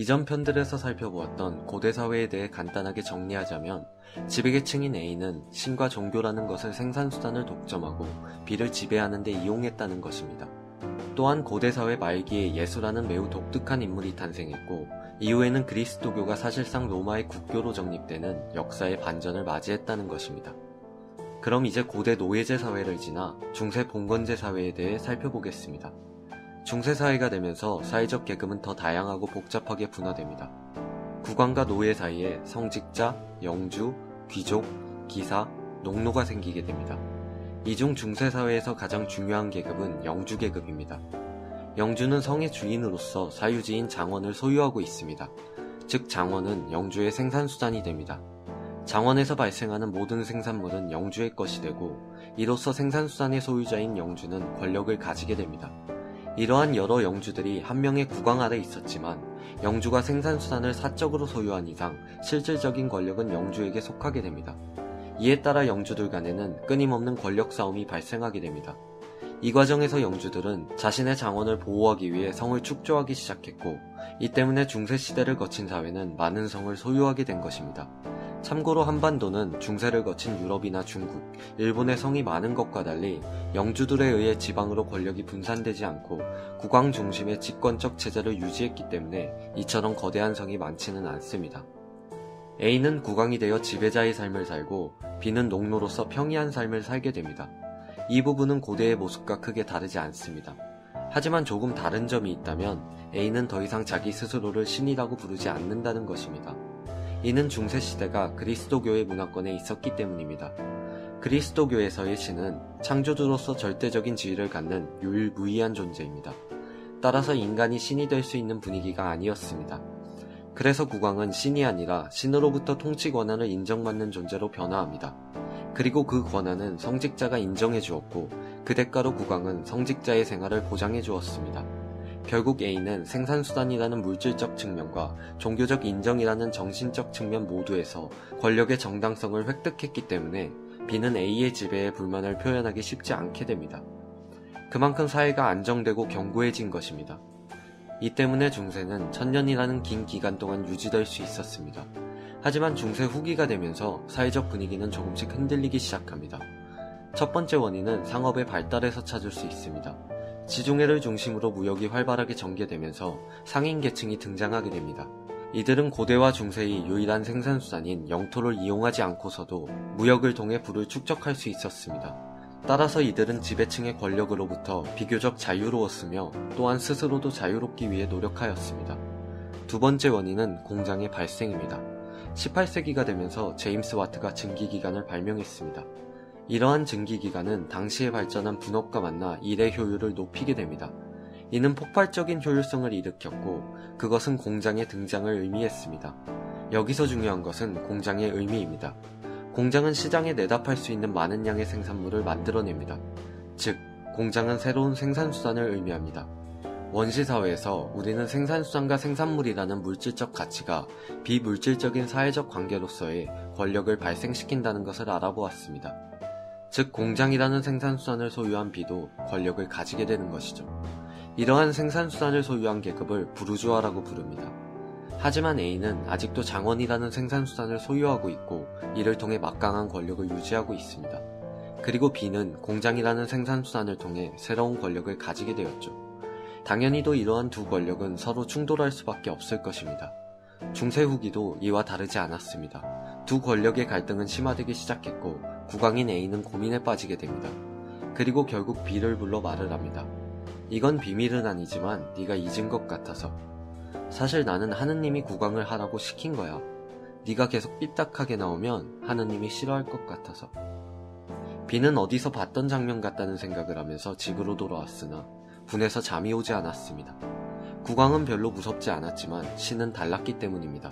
이전 편들에서 살펴보았던 고대 사회에 대해 간단하게 정리하자면 지배계층인 A는 신과 종교라는 것을 생산수단을 독점하고 B를 지배하는 데 이용했다는 것입니다. 또한 고대 사회 말기에 예수라는 매우 독특한 인물이 탄생했고 이후에는 그리스도교가 사실상 로마의 국교로 정립되는 역사의 반전을 맞이했다는 것입니다. 그럼 이제 고대 노예제 사회를 지나 중세 봉건제 사회에 대해 살펴보겠습니다. 중세 사회가 되면서 사회적 계급은 더 다양하고 복잡하게 분화됩니다. 국왕과 노예 사이에 성직자, 영주, 귀족, 기사, 농노가 생기게 됩니다. 이중 중세 사회에서 가장 중요한 계급은 영주 계급입니다. 영주는 성의 주인으로서 사유지인 장원을 소유하고 있습니다. 즉 장원은 영주의 생산수단이 됩니다. 장원에서 발생하는 모든 생산물은 영주의 것이 되고 이로써 생산수단의 소유자인 영주는 권력을 가지게 됩니다. 이러한 여러 영주들이 한 명의 국왕 아래 있었지만 영주가 생산수단을 사적으로 소유한 이상 실질적인 권력은 영주에게 속하게 됩니다. 이에 따라 영주들 간에는 끊임없는 권력 싸움이 발생하게 됩니다. 이 과정에서 영주들은 자신의 장원을 보호하기 위해 성을 축조하기 시작했고 이 때문에 중세시대를 거친 사회는 많은 성을 소유하게 된 것입니다. 참고로 한반도는 중세를 거친 유럽이나 중국, 일본의 성이 많은 것과 달리 영주들에 의해 지방으로 권력이 분산되지 않고 국왕 중심의 집권적 체제를 유지했기 때문에 이처럼 거대한 성이 많지는 않습니다. A는 국왕이 되어 지배자의 삶을 살고 B는 농노로서 평이한 삶을 살게 됩니다. 이 부분은 고대의 모습과 크게 다르지 않습니다. 하지만 조금 다른 점이 있다면 A는 더 이상 자기 스스로를 신이라고 부르지 않는다는 것입니다. 이는 중세시대가 그리스도교의 문화권에 있었기 때문입니다. 그리스도교에서의 신은 창조주로서 절대적인 지위를 갖는 유일무이한 존재입니다. 따라서 인간이 신이 될 수 있는 분위기가 아니었습니다. 그래서 국왕은 신이 아니라 신으로부터 통치 권한을 인정받는 존재로 변화합니다. 그리고 그 권한은 성직자가 인정해 주었고 그 대가로 국왕은 성직자의 생활을 보장해 주었습니다. 결국 A는 생산수단이라는 물질적 측면과 종교적 인정이라는 정신적 측면 모두에서 권력의 정당성을 획득했기 때문에 B는 A의 지배에 불만을 표현하기 쉽지 않게 됩니다. 그만큼 사회가 안정되고 견고해진 것입니다. 이 때문에 중세는 천년이라는 긴 기간 동안 유지될 수 있었습니다. 하지만 중세 후기가 되면서 사회적 분위기는 조금씩 흔들리기 시작합니다. 첫 번째 원인은 상업의 발달에서 찾을 수 있습니다. 지중해를 중심으로 무역이 활발하게 전개되면서 상인 계층이 등장하게 됩니다. 이들은 고대와 중세의 유일한 생산수단인 영토를 이용하지 않고서도 무역을 통해 부를 축적할 수 있었습니다. 따라서 이들은 지배층의 권력으로부터 비교적 자유로웠으며 또한 스스로도 자유롭기 위해 노력하였습니다. 두 번째 원인은 공장의 발생입니다. 18세기가 되면서 제임스 와트가 증기기관을 발명했습니다. 이러한 증기기관은 당시에 발전한 분업과 만나 일의 효율을 높이게 됩니다. 이는 폭발적인 효율성을 일으켰고 그것은 공장의 등장을 의미했습니다. 여기서 중요한 것은 공장의 의미입니다. 공장은 시장에 내다팔 수 있는 많은 양의 생산물을 만들어냅니다. 즉, 공장은 새로운 생산수단을 의미합니다. 원시사회에서 우리는 생산수단과 생산물이라는 물질적 가치가 비물질적인 사회적 관계로서의 권력을 발생시킨다는 것을 알아보았습니다. 즉, 공장이라는 생산수단을 소유한 B도 권력을 가지게 되는 것이죠. 이러한 생산수단을 소유한 계급을 부르주아라고 부릅니다. 하지만 A는 아직도 장원이라는 생산수단을 소유하고 있고 이를 통해 막강한 권력을 유지하고 있습니다. 그리고 B는 공장이라는 생산수단을 통해 새로운 권력을 가지게 되었죠. 당연히도 이러한 두 권력은 서로 충돌할 수밖에 없을 것입니다. 중세 후기도 이와 다르지 않았습니다. 두 권력의 갈등은 심화되기 시작했고 국왕인 A는 고민에 빠지게 됩니다. 그리고 결국 B를 불러 말을 합니다. 이건 비밀은 아니지만 네가 잊은 것 같아서 사실 나는 하느님이 국왕을 하라고 시킨 거야. 네가 계속 삐딱하게 나오면 하느님이 싫어할 것 같아서. 비는 어디서 봤던 장면 같다는 생각을 하면서 집으로 돌아왔으나 분해서 잠이 오지 않았습니다. 국왕은 별로 무섭지 않았지만 신은 달랐기 때문입니다.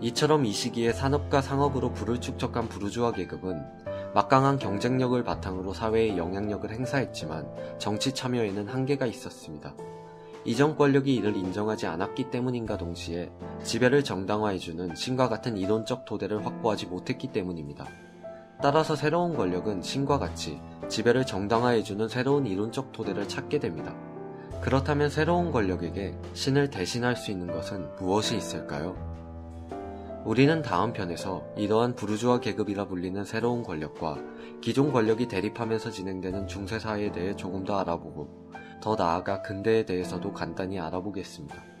이처럼 이 시기에 산업과 상업으로 부를 축적한 부르주아 계급은 막강한 경쟁력을 바탕으로 사회에 영향력을 행사했지만 정치 참여에는 한계가 있었습니다. 이전 권력이 이를 인정하지 않았기 때문인가 동시에 지배를 정당화해주는 신과 같은 이론적 토대를 확보하지 못했기 때문입니다. 따라서 새로운 권력은 신과 같이 지배를 정당화해주는 새로운 이론적 토대를 찾게 됩니다. 그렇다면 새로운 권력에게 신을 대신할 수 있는 것은 무엇이 있을까요? 우리는 다음 편에서 이러한 부르주아 계급이라 불리는 새로운 권력과 기존 권력이 대립하면서 진행되는 중세사회에 대해 조금 더 알아보고 더 나아가 근대에 대해서도 간단히 알아보겠습니다.